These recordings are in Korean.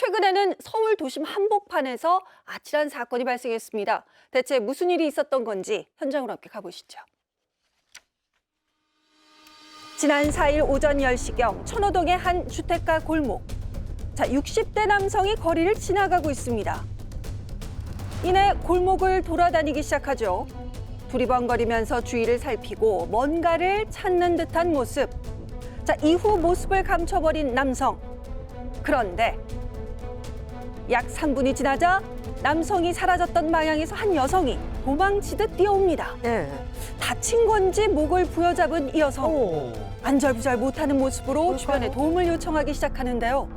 최근에는 서울 도심 한복판에서 아찔한 사건이 발생했습니다. 대체 무슨 일이 있었던 건지 현장으로 함께 가보시죠. 지난 4일 오전 10시경 천호동의 한 주택가 골목. 자, 60대 남성이 거리를 지나가고 있습니다. 이내 골목을 돌아다니기 시작하죠. 두리번거리면서 주위를 살피고 뭔가를 찾는 듯한 모습. 자, 이후 모습을 감춰버린 남성. 그런데 약 3분이 지나자 남성이 사라졌던 방향에서 한 여성이 도망치듯 뛰어옵니다. 네. 다친 건지 목을 부여잡은 이 여성. 오. 안절부절 못하는 모습으로 그럴까요? 주변에 도움을 요청하기 시작하는데요.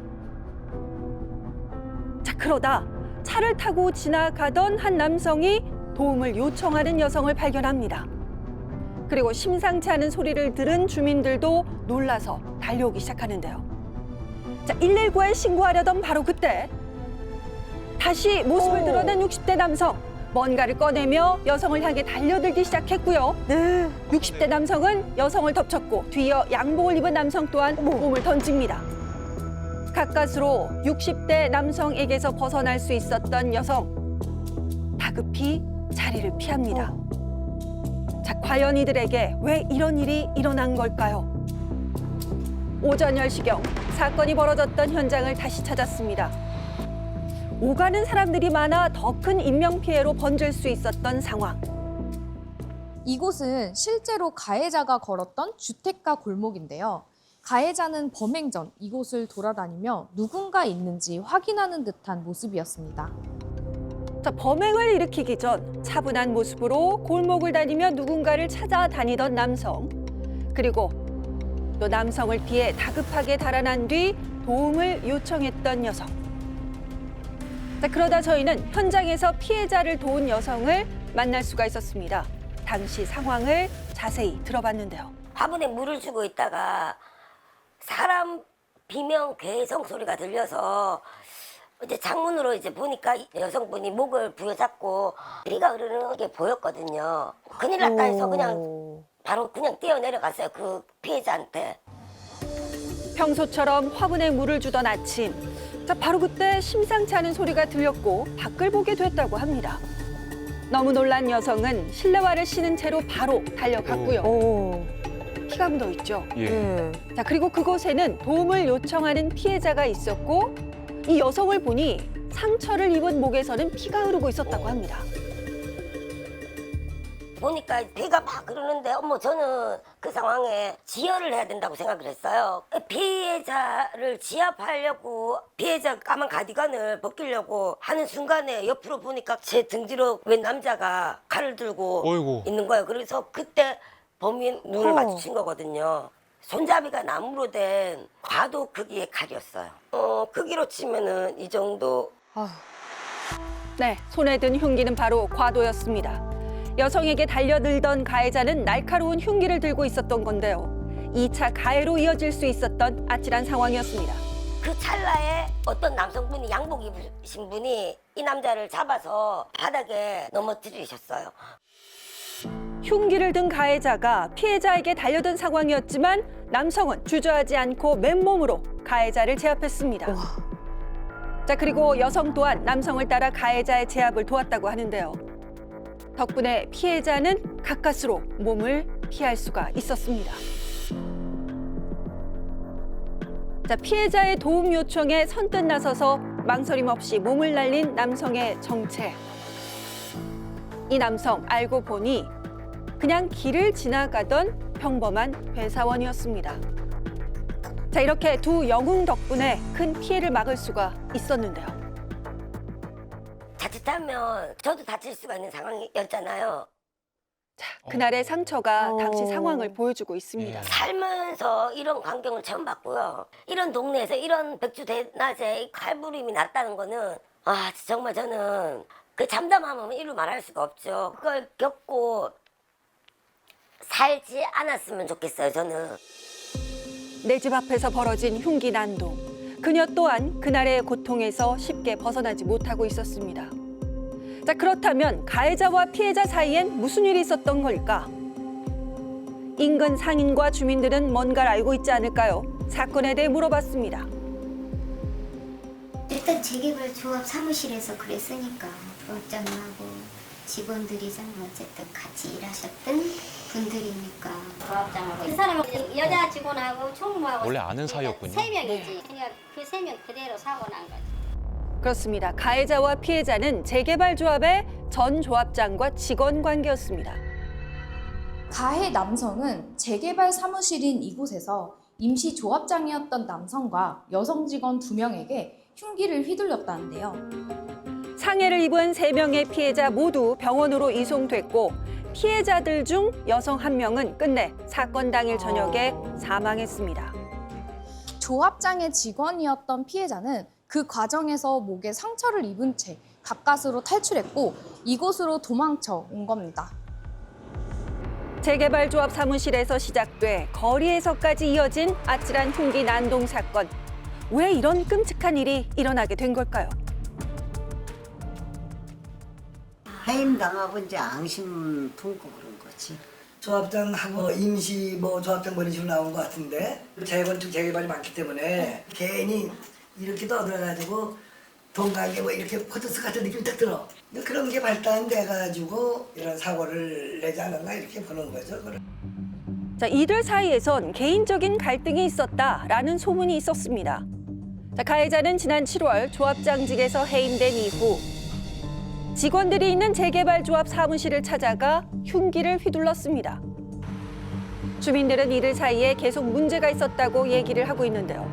자, 그러다 차를 타고 지나가던 한 남성이 도움을 요청하는 여성을 발견합니다. 그리고 심상치 않은 소리를 들은 주민들도 놀라서 달려오기 시작하는데요. 자, 119에 신고하려던 바로 그때 다시 모습을 오. 드러낸 60대 남성. 뭔가를 꺼내며 여성을 향해 달려들기 시작했고요. 네. 60대 남성은 여성을 덮쳤고 뒤이어 양복을 입은 남성 또한 몸을 던집니다. 가까스로 60대 남성에게서 벗어날 수 있었던 여성 다급히 자리를 피합니다. 자, 과연 이들에게 왜 이런 일이 일어난 걸까요? 오전 10시경 사건이 벌어졌던 현장을 다시 찾았습니다. 오가는 사람들이 많아 더 큰 인명피해로 번질 수 있었던 상황. 이곳은 실제로 가해자가 걸었던 주택가 골목인데요. 가해자는 범행 전 이곳을 돌아다니며 누군가 있는지 확인하는 듯한 모습이었습니다. 자, 범행을 일으키기 전 차분한 모습으로 골목을 다니며 누군가를 찾아다니던 남성. 그리고 또 남성을 피해 다급하게 달아난 뒤 도움을 요청했던 여성. 자, 그러다 저희는 현장에서 피해자를 도운 여성을 만날 수가 있었습니다. 당시 상황을 자세히 들어봤는데요. 화분에 물을 주고 있다가 사람 비명 괴성 소리가 들려서 이제 창문으로 이제 보니까 여성분이 목을 부여잡고 피가 흐르는 게 보였거든요. 큰일 났다 해서 그냥 오. 바로 그냥 뛰어 내려갔어요. 그 피해자한테. 평소처럼 화분에 물을 주던 아침. 자, 바로 그때 심상치 않은 소리가 들렸고 밖을 보게 됐다고 합니다. 너무 놀란 여성은 실내화를 신은 채로 바로 달려갔고요. 오. 피가 묻어 있죠. 예. 네. 자, 그리고 그곳에는 도움을 요청하는 피해자가 있었고 이 여성을 보니 상처를 입은 목에서는 피가 흐르고 있었다고 합니다. 보니까 배가 막 그러는데 어머 저는 그 상황에 지혈을 해야 된다고 생각을 했어요. 피해자를 지압하려고 피해자 까만 가디건을 벗기려고 하는 순간에 옆으로 보니까 제 등 뒤로 웬 남자가 칼을 들고 어이구. 있는 거예요. 그래서 그때 범인 눈을 어. 마주친 거거든요. 손잡이가 나무로 된 과도 크기의 칼이었어요. 어, 크기로 치면은 이 정도. 네, 손에 든 흉기는 바로 과도였습니다. 여성에게 달려들던 가해자는 날카로운 흉기를 들고 있었던 건데요. 2차 가해로 이어질 수 있었던 아찔한 상황이었습니다. 그 찰나에 어떤 남성분이 양복 입으신 분이 이 남자를 잡아서 바닥에 넘어뜨리셨어요. 흉기를 든 가해자가 피해자에게 달려든 상황이었지만 남성은 주저하지 않고 맨몸으로 가해자를 제압했습니다. 와. 자, 그리고 여성 또한 남성을 따라 가해자의 제압을 도왔다고 하는데요. 덕분에 피해자는 가까스로 몸을 피할 수가 있었습니다. 자, 피해자의 도움 요청에 선뜻 나서서 망설임 없이 몸을 날린 남성의 정체. 이 남성 알고 보니 그냥 길을 지나가던 평범한 회사원이었습니다. 자, 이렇게 두 영웅 덕분에 큰 피해를 막을 수가 있었는데요. 자칫하면 저도 다칠 수가 있는 상황이었잖아요. 자, 그날의 상처가 어. 당시 상황을 보여주고 있습니다. 예. 살면서 이런 광경을 처음 봤고요. 이런 동네에서 이런 백주 대낮에 이 칼부림이 났다는 거는 아 정말 저는 그 잠담하면 이루 말할 수가 없죠. 그걸 겪고 살지 않았으면 좋겠어요. 저는. 내 집 앞에서 벌어진 흉기 난동. 그녀 또한 그날의 고통에서 쉽게 벗어나지 못하고 있었습니다. 자, 그렇다면 가해자와 피해자 사이엔 무슨 일이 있었던 걸까? 인근 상인과 주민들은 뭔가를 알고 있지 않을까요? 사건에 대해 물어봤습니다. 일단 재개발 조합 사무실에서 그랬으니까 조합장하고 직원들이잖아 어쨌든 같이 일하셨던 분들이니까 조합장하고 그 사람은 여자 직원하고 총무하고 원래 아는 사이였군요. 세 명이지. 그러니까 그세 명 그대로 사고 난 거지. 그렇습니다. 가해자와 피해자는 재개발 조합의 전 조합장과 직원 관계였습니다. 가해 남성은 재개발 사무실인 이곳에서 임시 조합장이었던 남성과 여성 직원 두 명에게 흉기를 휘둘렸다는데요. 상해를 입은 세명의 피해자 모두 병원으로 이송됐고 피해자들 중 여성 한명은 끝내 사건 당일 저녁에 사망했습니다. 조합장의 직원이었던 피해자는 그 과정에서 목에 상처를 입은 채 가까스로 탈출했고 이곳으로 도망쳐 온 겁니다. 재개발 조합 사무실에서 시작돼 거리에서까지 이어진 아찔한 흉기 난동 사건. 왜 이런 끔찍한 일이 일어나게 된 걸까요? 해임 당하고 이제 앙심 품고 그런 거지. 조합장하고 임시 뭐 조합장 뭐 이런 식으로 나온 것 같은데 재건축 재개발이 많기 때문에 괜히 이렇게 떠들어가지고 동강에 뭐 이렇게 포토스 같은 느낌이 딱 들어. 그런 게 발단돼가지고 이런 사고를 내지 않았나 이렇게 보는 거죠. 자, 이들 사이에선 개인적인 갈등이 있었다라는 소문이 있었습니다. 자, 가해자는 지난 7월 조합장직에서 해임된 이후 직원들이 있는 재개발 조합 사무실을 찾아가 흉기를 휘둘렀습니다. 주민들은 이들 사이에 계속 문제가 있었다고 얘기를 하고 있는데요.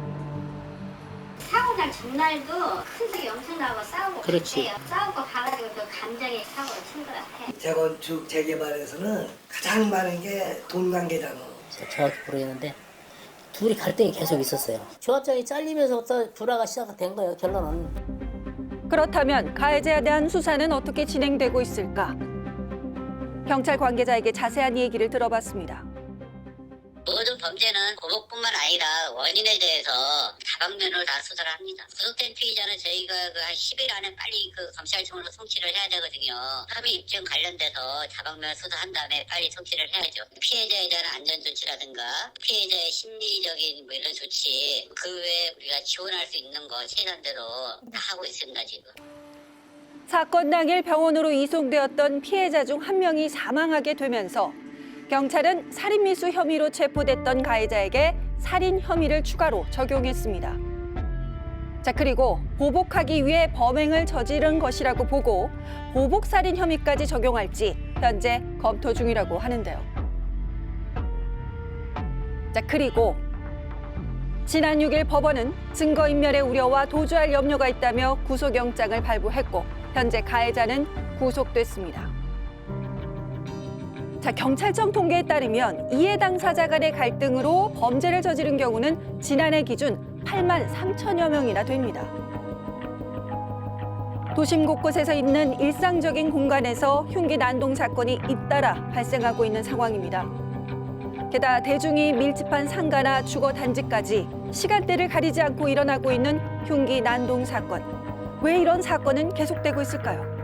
사고 난 전날도 큰 소리 엄청 나고 싸우고 그렇지. 싸우고 가가지고 그 감정의 사고를 친 것 같아. 재건축 재개발에서는 가장 많은 게 돈 관계잖아. 정확히 모르겠는데 둘이 갈등이 계속 있었어요. 조합장이 잘리면서부터 불화가 시작된 거예요. 결론은. 그렇다면 가해자에 대한 수사는 어떻게 진행되고 있을까? 경찰 관계자에게 자세한 얘기를 들어봤습니다. 모든 범죄는 고복뿐만 아니라 원인에 대해서 다방면으로 다 수사를 합니다. 구속된 피의자는 저희가 그 한 10일 안에 빨리 그 검찰청으로 송치를 해야 되거든요. 합의 입증 관련돼서 다방면 수사한 다음에 빨리 송치를 해야죠. 피해자에 대한 안전조치라든가 피해자의 심리적인 뭐 이런 조치 그 외에 우리가 지원할 수 있는 거 최선대로 다 하고 있습니다 지금. 사건 당일 병원으로 이송되었던 피해자 중 한 명이 사망하게 되면서 경찰은 살인미수 혐의로 체포됐던 가해자에게 살인 혐의를 추가로 적용했습니다. 자, 그리고 보복하기 위해 범행을 저지른 것이라고 보고 보복 살인 혐의까지 적용할지 현재 검토 중이라고 하는데요. 자, 그리고 지난 6일 법원은 증거인멸의 우려와 도주할 염려가 있다며 구속영장을 발부했고 현재 가해자는 구속됐습니다. 자, 경찰청 통계에 따르면 이해 당사자 간의 갈등으로 범죄를 저지른 경우는 지난해 기준 8만 3천여 명이나 됩니다. 도심 곳곳에서 있는 일상적인 공간에서 흉기 난동 사건이 잇따라 발생하고 있는 상황입니다. 게다가 대중이 밀집한 상가나 주거 단지까지 시간대를 가리지 않고 일어나고 있는 흉기 난동 사건. 왜 이런 사건은 계속되고 있을까요?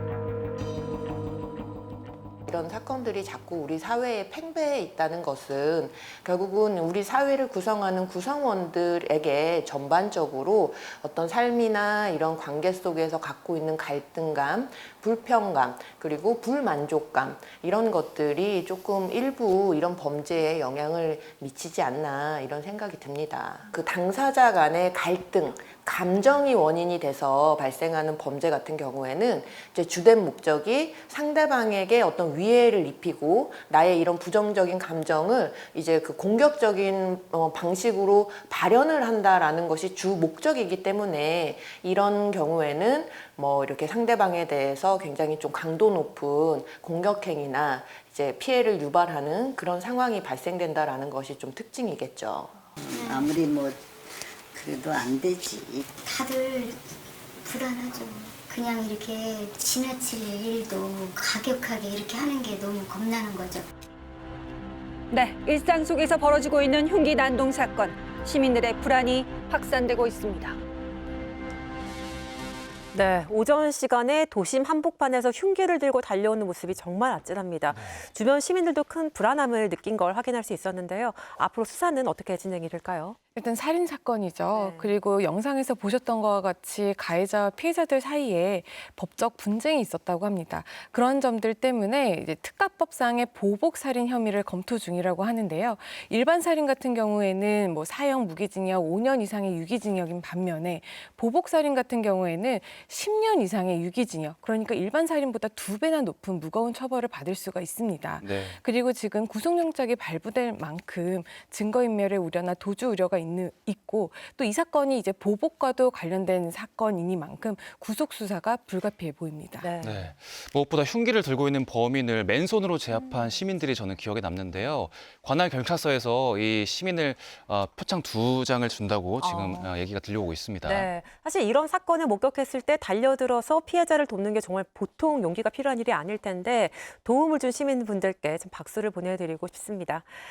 이런 사건들이 자꾸 우리 사회에 팽배해 있다는 것은 결국은 우리 사회를 구성하는 구성원들에게 전반적으로 어떤 삶이나 이런 관계 속에서 갖고 있는 갈등감, 불평감, 그리고 불만족감 이런 것들이 조금 일부 이런 범죄에 영향을 미치지 않나 이런 생각이 듭니다. 그 당사자 간의 갈등, 감정이 원인이 돼서 발생하는 범죄 같은 경우에는 이제 주된 목적이 상대방에게 어떤 위해를 입히고 나의 이런 부정적인 감정을 이제 그 공격적인 어, 방식으로 발현을 한다라는 것이 주 목적이기 때문에 이런 경우에는 뭐 이렇게 상대방에 대해서 굉장히 좀 강도 높은 공격행위나 이제 피해를 유발하는 그런 상황이 발생된다라는 것이 좀 특징이겠죠. 아무리 뭐 그래도 안 되지. 다들 불안하죠. 그냥 이렇게 지나칠 일도 가격하게 이렇게 하는 게 너무 겁나는 거죠. 네, 일상 속에서 벌어지고 있는 흉기 난동 사건. 시민들의 불안이 확산되고 있습니다. 네, 오전 시간에 도심 한복판에서 흉기를 들고 달려오는 모습이 정말 아찔합니다. 주변 시민들도 큰 불안함을 느낀 걸 확인할 수 있었는데요. 앞으로 수사는 어떻게 진행이 될까요? 일단 살인 사건이죠. 네. 그리고 영상에서 보셨던 것과 같이 가해자와 피해자들 사이에 법적 분쟁이 있었다고 합니다. 그런 점들 때문에 이제 특가법상의 보복 살인 혐의를 검토 중이라고 하는데요. 일반 살인 같은 경우에는 뭐 사형 무기징역 5년 이상의 유기징역인 반면에 보복 살인 같은 경우에는 10년 이상의 유기징역. 그러니까 일반 살인보다 두 배나 높은 무거운 처벌을 받을 수가 있습니다. 네. 그리고 지금 구속영장이 발부될 만큼 증거인멸의 우려나 도주 우려가 있는, 있고 또 이 사건이 이제 보복과도 관련된 사건이니만큼 구속 수사가 불가피해 보입니다. 네. 네. 무엇보다 흉기를 들고 있는 범인을 맨손으로 제압한 시민들이 저는 기억에 남는데요. 관할 경찰서에서 이 시민을 어, 표창 두 장을 준다고 지금 어. 어, 얘기가 들려오고 있습니다. 네. 사실 이런 사건을 목격했을 때 달려들어서 피해자를 돕는 게 정말 보통 용기가 필요한 일이 아닐 텐데 도움을 준 시민분들께 좀 박수를 보내드리고 싶습니다.